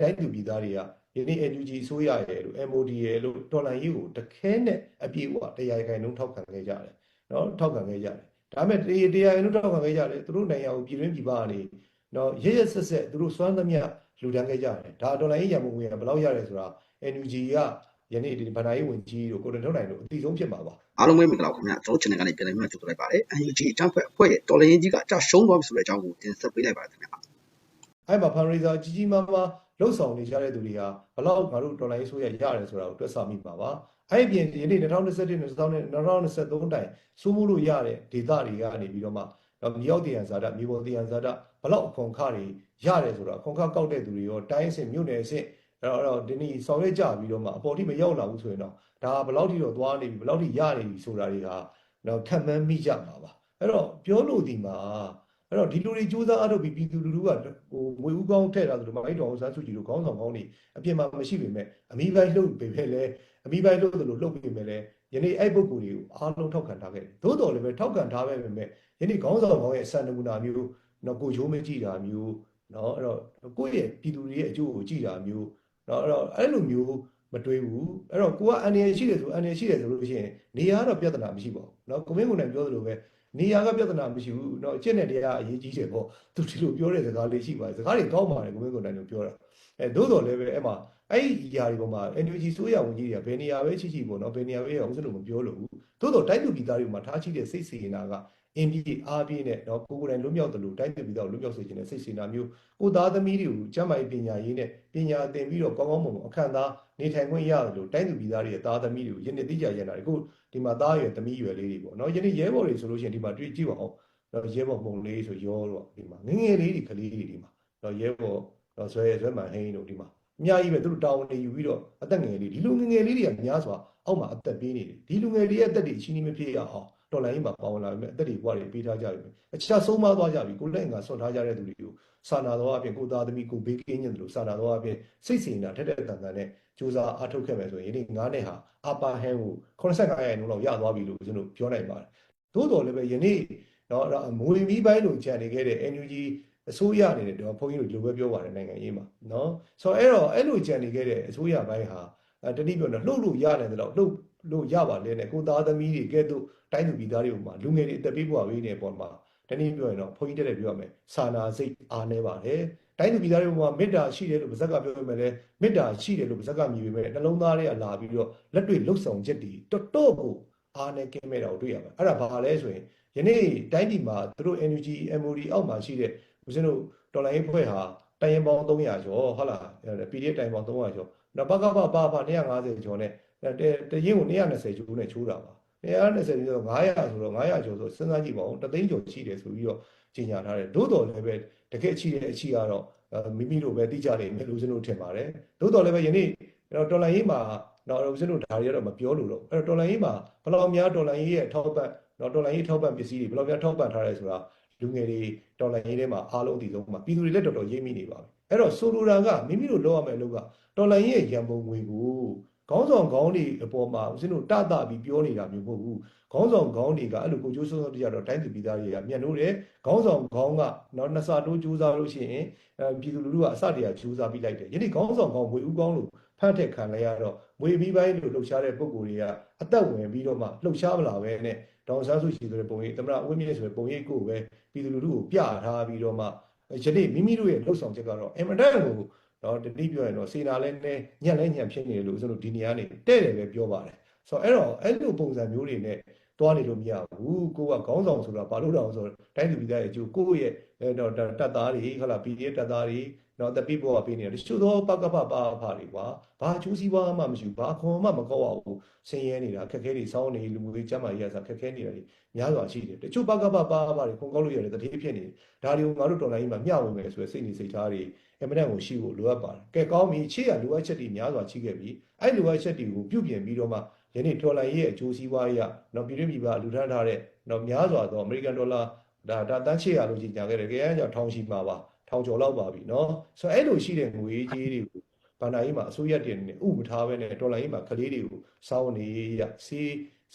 တိုင်းသူပြည်သားတွေကယနေ့ NUG အစိုးရရဲ့လို့ MOD ရဲ့လို့တော်လန်ရေးကိုတခဲနဲ့အပြည့်အဝတရားခိုင်နှုန်းထောက်ခံခဲ့ကြတယ်နော်ထောက်ခံခဲ့ကြတယ်ဒါပေမဲ့တရားတရားနှုန်းထောက်ခံခဲ့ကြတယ်သူတို့နိုင်ငံကိုပြည်တွင်းပြည်ပကနေနော်ရရဆက်ဆက်သူတို့စွမ်းသမျှလူတန်းခဲ့ကြတယ်ဒါတော်လန်ရေးရမုံငွေကဘယ်လောက်ရတယ်ဆိုတာ NUG ကယနေ့ဒီဗန္ဒာရေးဝန်ကြီးတို့ကိုတန်ထုတ်နိုင်တို့အတိဆုံးဖြစ်မှာပါအားလုံးပဲမင်္ဂလာပါခင်ဗျာကျွန်တော် channel ကနေပြန်လည်မှကြိုဆိုလိုက်ပါတယ် NUG အကြောင်းဖက်အဖွဲ့ရဲ့တော်လှန်ရေးကြီးကအကြရှုံးသွားပြီဆိုတဲ့အကြောင်းကိုတင်ဆက်ပေးလိုက်ပါတယ်ခင်ဗျာအဲ့မှာ fundraiser ကြီးကြီးမားမား လှုပ်ဆောင်နေကြတဲ့သူတွေဟာဘလောက်ငါတို့ဒေါ်လာရေးဆိုရရတယ်ဆိုတာကိုတွက်ဆမိပါပါအဲ့ဒီပြင်ယနေ့2021 2023တိုင်စိုးမိုးလို့ရတဲ့ဒေသတွေကနေပြီးတော့မှတော့မြေရောက်တည်ရန်ဇာတာမြေပေါ်တည်ရန်ဇာတာဘလောက်အခွန်ခတွေရတယ်ဆိုတာအခွန်ခကောက်တဲ့သူတွေရောတိုင်းအဆင့်မြို့နယ်အဆင့်အဲ့တော့ဒီနေ့ဆောင်ရွက်ကြပြီးတော့မှအပေါ်ထိမရောက်လာဘူးဆိုရင်တော့ဒါဘလောက်ထိတော့သွားနေပြီဘလောက်ထိရနေပြီဆိုတာတွေဟာတော့ခံမှန်းမိကြမှာပါအဲ့တော့ပြောလို့ဒီမှာ အဲ့တော့ဒီလူတွေစူးစမ်းအထုတ်ပြီးပြည်သူလူထုကဟိုငွေဥကောင်းထည့်တာဆိုတော့မိုင်းတော်အောင်ဆန်းစုကြည်တို့ခေါင်းဆောင်ကောင်းနေအပြင်မှာမရှိပေမဲ့အမိပိုင်းလှုပ်ပေမဲ့လည်းအမိပိုင်းလှုပ်တယ်လို့လှုပ်ပေမဲ့လည်းယနေ့အဲ့ပုဂ္ဂိုလ်တွေကိုအားလုံးထောက်ခံထားခဲ့တယ်သို့တော်လည်းပဲထောက်ခံထားပဲပေမဲ့ယနေ့ခေါင်းဆောင်ကောင်းရဲ့စံနမူနာမျိုးတော့ကိုရိုးမကြည့်တာမျိုးเนาะအဲ့တော့ကိုယ့်ရဲ့ပြည်သူတွေရဲ့အကျိုးကိုကြည့်တာမျိုးเนาะအဲ့တော့အဲ့လိုမျိုးမတွေးဘူးအဲ့တော့ကိုကအန်ရရှိတယ်ဆိုအန်ရရှိတယ်ဆိုလို့ရှိရင်နေရာကတော့ပြဿနာမရှိပါဘူးเนาะကိုမင်းကိုယ်တိုင်ပြောသလိုပဲ နေရာကပြဿနာမရှိဘူးเนาะအကျင့်နဲ့တရားအရေးကြီးတယ်ပေါ့သူဒီလိုပြောတဲ့စကားလေးရှိပါတယ်စကားတွေကောင်းပါတယ်ကိုမင်းကိုယ်တိုင်လို့ပြောတာအဲသို့တော်လည်းပဲအဲ့မှာအဲ့ဒီຢာတွေပေါ်မှာ NUG ဆိုရဝန်ကြီးတွေကဘယ်နေရာပဲချိချိပေါ့เนาะဘယ်နေရာပဲရအောင်စလို့မပြောလို့ဘူးသို့တော်တိုက်သူပြည်သားတွေမှာထားရှိတဲ့စိတ်စေနာက အင်းပြည့်အားပြည့်နဲ့တော့ကိုယ်ကိုယ်တိုင်လွတ်မြောက်တယ်လို့တိုင်းသူပြည်သားကိုလွတ်မြောက်စေခြင်းနဲ့စိတ်စေနာမျိုးကိုသားသမီးတွေကိုကျမ်းမာရေးပညာရေးနဲ့ပညာသင်ပြီးတော့ကောင်းကောင်းမွန်မွန်အခမ်းအနားနေထိုင်ခွင့်ရတယ်လို့တိုင်းသူပြည်သားတွေရဲ့သားသမီးတွေကိုယနေ့သိကြရတာကိုဒီမှာသားရွယ်သမီးရွယ်လေးတွေပေါ့နော်ယနေ့ရဲဘော်တွေဆိုလို့ရှိရင်ဒီမှာတွေ့ကြည့်ပါအောင်တော့ရဲဘော်မုံလေးဆိုရောတော့ဒီမှာငငယ်လေးတွေကလေးတွေဒီမှာတော့ရဲဘော်တော့ဆွဲဆွဲမှန်ဟင်းတို့ဒီမှာအများကြီးပဲသူတို့တောင်းနေယူပြီးတော့အသက်ငယ်လေးဒီလူငယ်လေးတွေကများစွာအောက်မှာအသက်ပေးနေတယ်ဒီလူငယ်လေးရဲ့အသက်တွေအချင်းချင်းမဖြစ်ရအောင် တော်လိုင်းမှာပါဝင်လာပြီအသက်တွေဘဝတွေပေးထားကြပြီအခြားဆုံးမသွားကြပြီကိုလက်အင်္ဂါဆွတ်ထားကြတဲ့သူတွေကိုစာနာတော်အပြင်ကိုသားသမီးကိုဘေးကင်းခြင်းတို့စာနာတော်အပြင်စိတ်စင်နာထက်တဲ့တန်တန်နဲ့စူးစမ်းအားထုတ်ခဲ့မယ်ဆိုရင်ဒီငါးနဲ့ဟာအပါဟန်ကို85ရာခိုင်နှုန်းလောက်ရသွားပြီလို့ကျွန်တော်ပြောနိုင်ပါတယ်သို့တော်လည်းပဲယနေ့နော်မွေမီးပိုင်းလိုခြံနေခဲ့တဲ့ NUG အစိုးရအနေနဲ့တော့ဘုန်းကြီးတို့ဒီလိုပဲပြောပါတယ်နိုင်ငံရေးမှာနော်ဆိုတော့အဲ့တော့အဲ့လိုကြံနေခဲ့တဲ့အစိုးရဘိုင်းဟာတတိပြောတော့လှုပ်လို့ရတယ်တော့လှုပ် လို့ရပါလေနဲ့ကိုသားသမီးတွေကဲ့သို့တိုင်းသူပြည်သားတွေမှာလူငယ်တွေအသက်ပေးပွားပေးနေပေါ်မှာတနည်းပြောရင်တော့ဘုန်းကြီးတက်တက်ပြောရမယ်စာနာစိတ်အားနေပါတယ်တိုင်းသူပြည်သားတွေမှာမေတ္တာရှိတယ်လို့ပါဇက်ကပြောပေမဲ့လည်းမေတ္တာရှိတယ်လို့ပါဇက်ကမြည်ပေမဲ့နှလုံးသားတွေကလာပြီးတော့လက်တွေ့လှုပ်ဆောင်ချက်တွေတော်တော်ကိုအားနေကင်းမဲ့တာကိုတွေ့ရပါတယ်အဲ့ဒါဘာလဲဆိုရင်ယနေ့တိုင်းပြည်မှာသူတို့ NUG MOD အောက်မှာရှိတဲ့ဦးဇင်းတို့တော်လိုင်းဖွဲ့ဟာတိုင်ရင်ပေါင်း300ကျော်ဟုတ်လား PDF တိုင်ပေါင်း300ကျော်နောက်ဘကပပါပါ250ကျော်နဲ့ တရင်ကို220ကျော်နဲ့ချိုးတာပါ220ကျော်ဆို900ဆိုတော့900ကျော်ဆိုစဉ်းစားကြည့်ပါဦးတသိန်းကျော်ရှိတယ်ဆိုပြီးတော့ကြီးညာထားတယ်သို့တော်လည်းပဲတကယ်ရှိတဲ့အချီကတော့မိမိတို့ပဲတိကျနေမယ်လို့ဦးဇင်းတို့ထင်ပါတယ်သို့တော်လည်းပဲယနေ့တော်လိုင်းရေးမှာတော့ဦးဇင်းတို့ဒါတွေကတော့မပြောလို့တော့အဲ့တော့တော်လိုင်းရေးမှာဘယ်လောက်များတော်လိုင်းရေးရဲ့ထောက်ပံ့နော်တော်လိုင်းရေးထောက်ပံ့ပစ္စည်းတွေဘယ်လောက်များထောက်ပံ့ထားရဲဆိုတာလူငယ်တွေတော်လိုင်းရေးထဲမှာအားလုံးအတည်ဆုံးမှာပြည်သူတွေလည်းတော်တော်ရေးမိနေပါပြီအဲ့တော့ဆိုလိုတာကမိမိတို့လုပ်ရမယ့်အလုပ်ကတော်လိုင်းရေးရဲ့ရန်ပုံငွေကို ခေါင်းဆောင်ခေါင်းတွေအပေါ်မှာဦးဇင်းတို့တတပြီးပြောနေတာမျိုးမဟုတ်ဘူးခေါင်းဆောင်ခေါင်းတွေကအဲ့လိုကိုကျိုးစိုးစိုးတရားတော့တိုင်းသူပြည်သားတွေကမျက်နှိုးတယ်ခေါင်းဆောင်ခေါင်းကနော်နှစ်ဆတိုးကြိုးစားလို့ရှိရင်အဲပြည်သူလူထုကအစတရကြိုးစားပြီးလိုက်တယ်ယနေ့ခေါင်းဆောင်ခေါင်းဝေဦးကောင်းလို့ဖတ်ထက်ခံလိုက်ရတော့ဝေပြီးပိုင်းလို့လှုပ်ရှားတဲ့ပုံကိုယ်တွေကအသက်ဝင်ပြီးတော့မှလှုပ်ရှားမလာပဲနဲ့ဒေါန်ဆန်းစုကြည်ဆိုတဲ့ပုံရိပ်သမရအဝင်းမြင့်ဆိုတဲ့ပုံရိပ်ကိုပဲပြည်သူလူထုကိုပြထားပြီးတော့မှယနေ့မိမိတို့ရဲ့လှုပ်ဆောင်ချက်ကတော့အင်မတန်ကို တော့တတိပြောရင်တော့စေနာလဲနဲ့ညက်လဲညံဖြစ်နေတယ်လို့ဆိုလို့ဒီနေရာနေတဲ့တယ်ပဲပြောပါတယ်ဆိုတော့အဲ့တော့အဲ့လိုပုံစံမျိုးတွေနဲ့ တွားနေလို့မရဘူးကိုကခေါင်းဆောင်ဆိုတာဘာလို့တောင်ဆိုတော့တိုင်းသူပြည်သားရဲ့အကျိုးကိုယ့်ရဲ့တော့တပ်သားတွေဟုတ်လား PDF တပ်သားတွေနော်တပိဘောကပေးနေတယ်တချို့သောပကပပါဖာတွေကွာဘာကျိုးစည်းပွားမှမရှိဘူးဘာခွန်မှမကောက်အောင်ဘူးဆင်းရဲနေတာအခက်ခဲတွေစောင်းနေလူမျိုးတွေကျမ်းမာရေးအစားခက်ခဲနေတာတွေများစွာရှိတယ်တချို့ပကပပါဖာတွေခွန်ကောက်လို့ရတယ်တတိဖြစ်နေတယ်ဒါတွေကိုငါတို့တော်လိုင်းကြီးမှာမျှဝေမယ်ဆိုရယ်စိတ်နေစိတ်ထားတွေအမတန်ကိုရှိဖို့လိုအပ်ပါတယ်ကဲကောင်းပြီခြေရလိုအပ်ချက်တွေများစွာရှိခဲ့ပြီအဲ့လိုအပ်ချက်တွေကိုပြုပြင်ပြီးတော့မှ ယနေ့ဒေါ်လာရဲ့အကျိုးစီးပွားရေးကနော်ပြည်တွင်းပြည်ပလူထမ်းထားတဲ့နော်များစွာသောအမေရိကန်ဒေါ်လာဒါဒါတန်းချေရလို့ကြီးညာခဲ့တယ်ကြရန်ကြောင့်ထောင်ရှိမှာပါထောင်ကျော်လောက်ပါပြီနော်ဆိုတော့အဲ့လိုရှိတဲ့ငွေကြီးတွေကိုဘဏ္ဍာရေးမှာအစိုးရတင်နေဥပထားပဲနဲ့ဒေါ်လာရေးမှာကလေးတွေကိုစောင်းနေရစေး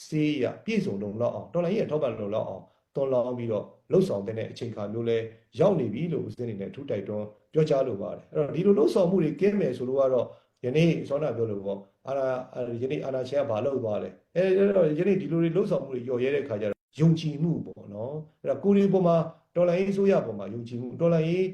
စေးရပြည့်စုံလုံလောက်အောင်ဒေါ်လာရေးထောက်ပံ့လုံလောက်အောင်တွန်းလောင်းပြီးတော့လှုပ်ဆောင်တဲ့အချိန်ခါမျိုးလဲရောက်နေပြီလို့ဦးစင်းနေနဲ့ထူးတိုက်တွန်းပြောကြားလိုပါတယ်အဲ့တော့ဒီလိုလှုပ်ဆောင်မှုတွေကင်းမယ်ဆိုလို့ကတော့ယနေ့စောနာပြောလို့ပေါ့ အာနာယနေ့အာနာရှင်ကဘာလုပ်သွားလဲအဲအဲ့တော့ယနေ့ဒီလိုတွေလှုပ်ဆောင်မှုတွေညှော်ရဲတဲ့ခါကျတော့ယုံကြည်မှုပေါ့နော်အဲ့တော့ကိုရီပေါ်မှာတော်လိုင်းရေးဆိုရပေါ်မှာယုံကြည်မှုတော်လိုင်းရေး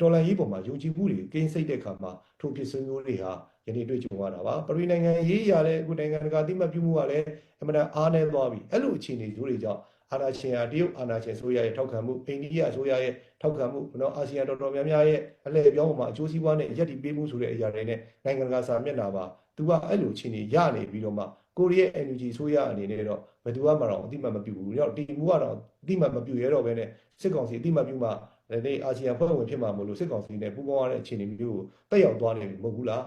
တော်လိုင်းရေးပေါ်မှာယုံကြည်မှုတွေကင်းစိတ်တဲ့ခါမှာထိုဖြစ်စဉ်မျိုးတွေဟာယနေ့တွေ့ကြုံရတာပါပရိနိုင်ငံရေးရတဲ့အခုနိုင်ငံတကာတိမှတ်ပြုမှုကလည်းအမှန်တန်အားနည်းသွားပြီအဲ့လိုအခြေအနေမျိုးတွေကြောင့်အာနာရှင်ဟာတရုတ်အာနာရှင်ဆိုရရဲ့ထောက်ခံမှုအိန္ဒိယဆိုရရဲ့ထောက်ခံမှုနော်အာဆီယံတော်တော်များများရဲ့အလှည့်ပြောင်းပေါ်မှာအကျိုးစီးပွားနဲ့ရက်တီပေးမှုဆိုတဲ့အရာတွေနဲ့နိုင်ငံတကာစာမျက်နှာပါ သူကအဲ့လိုအခြေအနေရနေပြီးတော့မှကိုရီးယား NUG ဆိုရအနေနဲ့တော့ဘယ်သူမှမတော့အတိမတ်မပြုဘူး။တော့တီမူကတော့အတိမတ်မပြုရတော့ဘဲနဲ့စစ်ကောင်စီအတိမတ်ပြုမှဒီအာဆီယံဖွဲ့ဝင်ဖြစ်မှာမလို့စစ်ကောင်စီနဲ့ပူးပေါင်းရတဲ့အခြေအနေမျိုးကိုတက်ရောက်သွားနေပြီမဟုတ်ဘူးလား